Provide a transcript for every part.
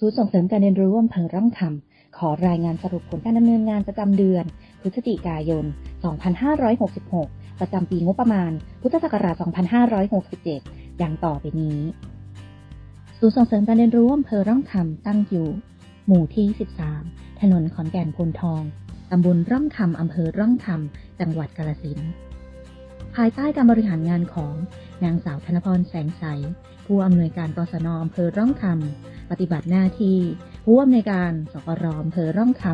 ศูนย์ส่งเสริมการเรียนรู้อำเภอร่องคำขอรายงานสรุปผลการดำเนินงานประจำเดือน พฤศจิกายน 2566 ประจำปีงบประมาณ พุทธศักราช 2567ดังต่อไปนี้ ศูนย์ส่งเสริมการเรียนรู้อำเภอร่องคำตั้งอยู่ หมู่ที่ 13 ถนนขอนแก่นพลทอง ตำบลร่องคำอำเภอร่องคำจังหวัดกาฬสินธุ์ ภายใต้การบริหารงานของนางสาวธนพรแสงใส ผู้อำนวยการกศนอำเภอร่องคำปฏิบัติหน้าที่ ผู้อำนวยการสกรอำเภอร่องค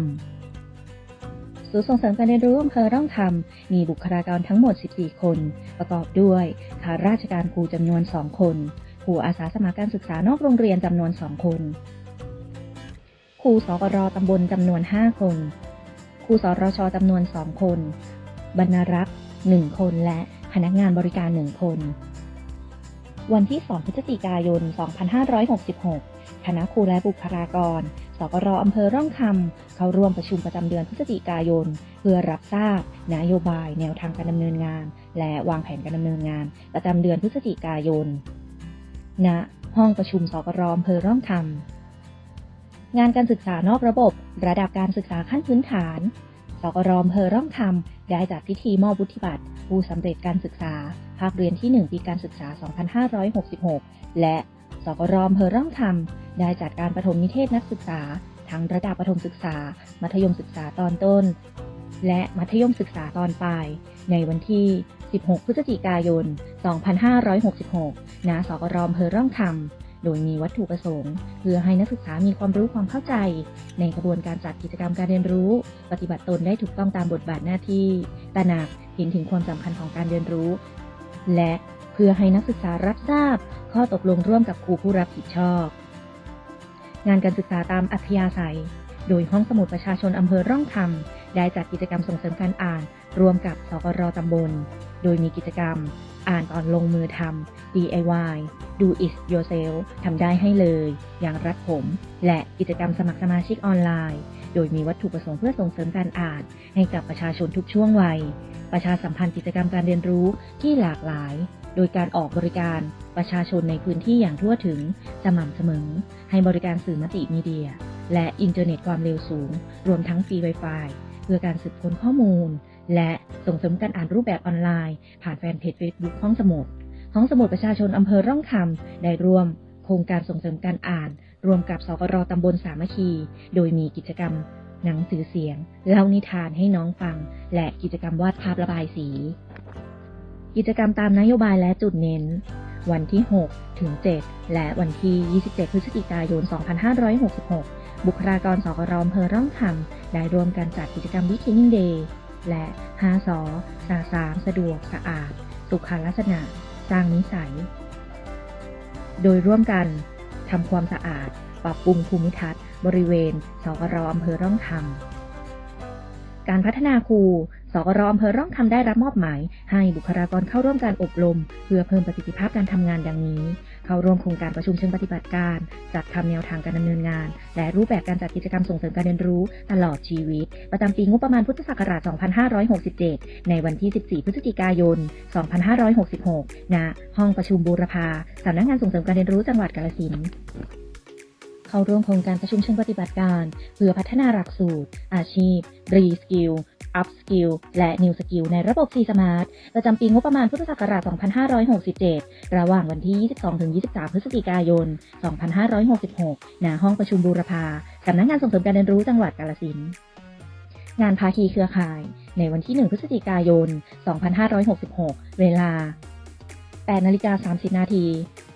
ำศูนย์ส่งเสริมการเรียนรู้อำเภอร่องคำมีบุคลากรทั้งหมด 14 คน ประกอบด้วยข้าราชการครูจำนวน 2 คนครูอาสาสมัครการศึกษานอกโรงเรียนจำนวน 2 คนครูสกรตำบลจำนวน 5 คนครูสรชจำนวน 2 คน บรรณารักษ์ 1 คนและพนักงานบริการ 1 คน วันที่ 2 พฤศจิกายน 2566 คณะครูและบุคลากร สกรอำเภอร่องคำ เข้าร่วมประชุมประจำเดือนพฤศจิกายน เพื่อรับทราบ นโยบายแนวทางการดำเนินงาน และวางแผนการดำเนินงาน ประจำเดือนพฤศจิกายน ณ ห้องประชุมสกรอำเภอร่องคำงานการศึกษานอกระบบ ระดับการศึกษาขั้นพื้นฐาน สกรอำเภอร่องคำได้จัดพิธีมอบวุฒิบัตร ผู้สำเร็จการศึกษา ภาคเรียนที่ 1 ปีการศึกษา 2566 และสกรอำเภอร่องคำได้จัดการประถมนิเทศนักศึกษา ทั้งระดับประถมศึกษา มัธยมศึกษาตอนต้น และมัธยมศึกษาตอนปลาย ในวันที่ 16 พฤศจิกายน 2566 ณ สกรอำเภอร่องคำ โดยมีวัตถุประสงค์ เพื่อให้นักศึกษามีความรู้ความเข้าใจ ในกระบวนการจัดกิจกรรมการเรียนรู้ ปฏิบัติตนได้ถูกต้องตามบทบาทหน้าที่ตระหนักเห็นถึงความสำคัญของการเรียนรู้ และเพื่อให้นักศึกษารับทราบ ข้อตกลงร่วมกับครูผู้รับผิดชอบ งานการศึกษาตามอัธยาศัย โดยห้องสมุดประชาชนอำเภอร่องคำได้จัดกิจกรรมส่งเสริมการอ่านร่วมกับสกรตำบล โดยมีกิจกรรม อ่านก่อนลงมือทำ DIY Do it yourself ทำได้ให้เลย อย่างรัดผม และกิจกรรมสมัครสมาชิกออนไลน์ โดยมีวัตถุประสงค์เพื่อส่งเสริมการอ่าน ให้กับประชาชนทุกช่วงวัย ประชาสัมพันธ์กิจกรรมการเรียนรู้ที่หลากหลาย โดยการออกบริการประชาชนในพื้นที่อย่างทั่วถึง สม่ำเสมอ ให้บริการสื่อมัลติมีเดีย และอินเทอร์เน็ตความเร็วสูง รวมทั้งฟรี Wi-Fi เพื่อการสืบค้นข้อมูล และส่งเสริมการอ่านรูปแบบออนไลน์ ผ่านแฟนเพจ Facebook ห้องสมุดห้องสมุดประชาชนอำเภอร่องคำได้ร่วม โครงการส่งเสริมการอ่าน รวมกับสกรตำบลสามัคคี โดยมีกิจกรรม หนังสือเสียง เล่านิทานให้น้องฟัง และกิจกรรมวาดภาพระบายสี กิจกรรมตามนโยบายและจุดเน้น วันที่ 6 ถึง 7 และวันที่ 27 พฤศจิกายน 2566 บุคลากรสกรอำเภอร่องคำได้ร่วมกันจัดกิจกรรมวิ k นิ่งเดย์ และ5สอสาสามสะดวกสะอาด สุขลักษณะ สร้างนิสัย โดยร่วมกันทำความสะอาด ปรับปรุงภูมิทัศน์ บริเวณสกรอำเภอร่องคำการพัฒนาครู สกรอำเภอร่องคำได้รับมอบหมาย ให้บุคลากรเข้าร่วมการอบรม เพื่อเพิ่มประสิทธิภาพการทำงานดังนี้ เข้าร่วมโครงการประชุมเชิงปฏิบัติการ จัดทำแนวทางการดำเนินงาน และรูปแบบการจัดกิจกรรมส่งเสริมการเรียนรู้ตลอดชีวิต ประจำปีงบประมาณพุทธศักราช 2567 ในวันที่ 14 พฤศจิกายน 2566 ณ ห้องประชุมบูรพาสำนักงานส่งเสริมการเรียนรู้จังหวัดกาฬสินธุ์ เข้าร่วมโครงการประชุมเชิงปฏิบัติการ เพื่อพัฒนาหลักสูตร อาชีพ รีสกิล อัพสกิล และนิวสกิลในระบบ C Smart ประจำปีงบประมาณพุทธศักราช 2567 ระหว่างวันที่ 22-23 พฤศจิกายน 2566 ณ ห้องประชุมบูรพาสำนักงานส่งเสริมการเรียนรู้จังหวัดกาฬสินธุ์งานภาคีเครือข่าย ในวันที่ 1 พฤศจิกายน 2566 เวลา 8 นาฬิกา 30 นาที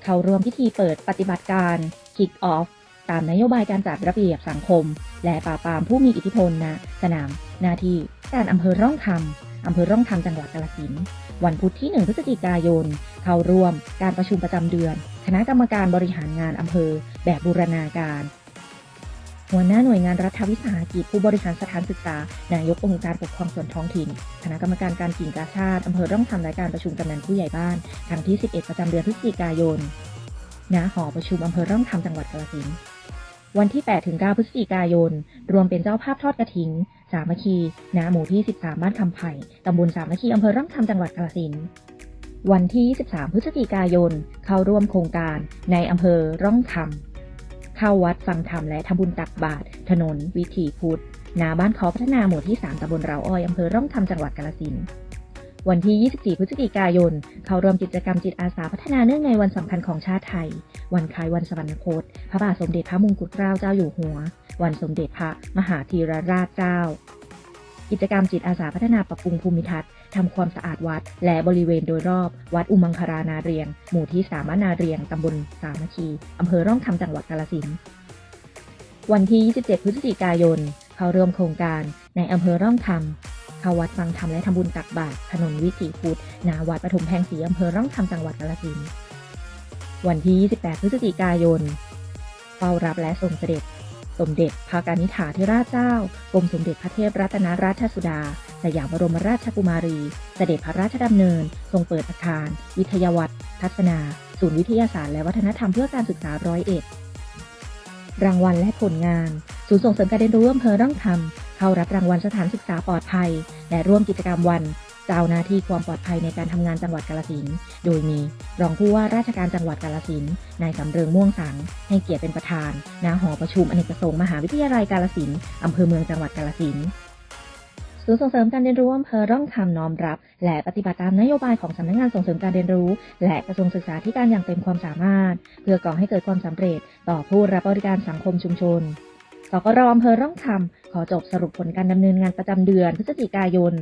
เข้าร่วมพิธีเปิดปฏิบัติการ Kick Off ตามนโยบายการจัดระเบียบสังคม และปราบปรามผู้มีอิทธิพลณสนามหน้าที่การอำเภอร่องคำอำเภอร่องคำจังหวัดกาฬสินธุ์วันพุธที่ 1 พฤศจิกายน เข้าร่วมการประชุมประจำเดือน คณะกรรมการบริหารงานอำเภอ แบบบูรณาการ หัวหน้าหน่วยงานรัฐวิสาหกิจผู้บริหารสถานศึกษา นายกองค์การปกครองส่วนท้องถิ่น คณะกรรมการการกิ่งกาชาติอำเภอร่องคำและการประชุมกำนันผู้ใหญ่บ้านครั้งที่ 11 ประจำเดือนพฤศจิกายนณหอประชุมอำเภอร่องคำจังหวัดกาฬสินธุ์ วันที่8-9พฤศจิกายน รวมเป็นเจ้าภาพทอดกระถิน สามัคคีณหมู่ที่ 13 บ้านคำไผ่ตำบลสามัคคีอำเภอร่องคำจังหวัดกาฬสินธุ์วันที่ 23 พฤศจิกายน เข้าร่วมโครงการในอำเภอร่องคำเข้าวัดฟังธรรมและทำบุญตักบาตรถนน วิถีพุทธณบ้านคอพัฒนาหมู่ที่ 3ตำบลเราอ้อยอำเภอร่องคำจังหวัดกาฬสินธุ์ วันที่ 24 พฤศจิกายน เข้าร่วมกิจกรรมจิตอาสาพัฒนาเนื่องในวันสำคัญของชาติไทย วันคล้ายวันสวรรคต พระบาทสมเด็จพระมงกุฎเกล้าเจ้าอยู่หัว วันสมเด็จพระมหาธีรราชเจ้า กิจกรรมจิตอาสาพัฒนาปรับปรุงภูมิทัศน์ทำความสะอาดวัด และบริเวณโดยรอบ วัดอุมังคารนาเรียง หมู่ที่สามนาเรียงตำบลสามัคคีอำเภอร่องคำจังหวัดกาฬสินธุ์วันที่ 27 พฤศจิกายน เข้าร่วมโครงการในอำเภอร่องคำ เข้าวัดฟังธรรมและทำบุญตักบาตรถนนวิถีพุทธนาวัดปฐมแพงศรีอำเภอร่องคำจังหวัดกาฬสินธุ์วันที่ 28 พฤศจิกายนเฝ้ารับและส่งเสด็จ สมเด็จพระกานิษฐาธิราชเจ้ากรมสมเด็จพระเทพรัตนราชสุดาสยามบรมราชกุมารี เสด็จพระราชดำเนิน ทรงเปิดอาคาร วิทยาวัฒน์ทัศนา ศูนย์วิทยาศาสตร์และวัฒนธรรมเพื่อการศึกษาร้อยเอ็ดรางวัลและผลงาน ศูนย์ส่งเสริมการเรียนรู้อำเภอร่องคำ เข้ารับรางวัลสถานศึกษาปลอดภัย และร่วมกิจกรรมวันเจ้าหน้าที่ความปลอดภัยในการทำงานจังหวัดกาฬสินโดยมีรองผู้ว่าราชการจังหวัดกาฬสินนายสำเริงม่วงสัง ให้เกียรติเป็นประธานณหอประชุมอเนกประสงค์มหาวิทยาลัยกาฬสินธุ์อำเภอเมืองจังหวัดกาฬสินศูนย์ส่งเสริมการเรียนรู้อำเภอร่องคำน้อมรับ และปฏิบัติตามนโยบายของสำนักงานส่งเสริมการเรียนรู้ และกระทรวงศึกษาธิการอย่างเต็มความสามารถ เพื่อก่อให้เกิดความสำเร็จต่อผู้รับบริการสังคมชุมชน สกรอำเภอร่องคำขอจบสรุปผลการดำเนินงานประจำเดือนพฤศจิกายน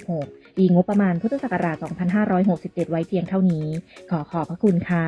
2566 ปีงบประมาณพุทธศักราช 2567 ไว้เพียงเท่านี้ ขอขอบพระคุณค่ะ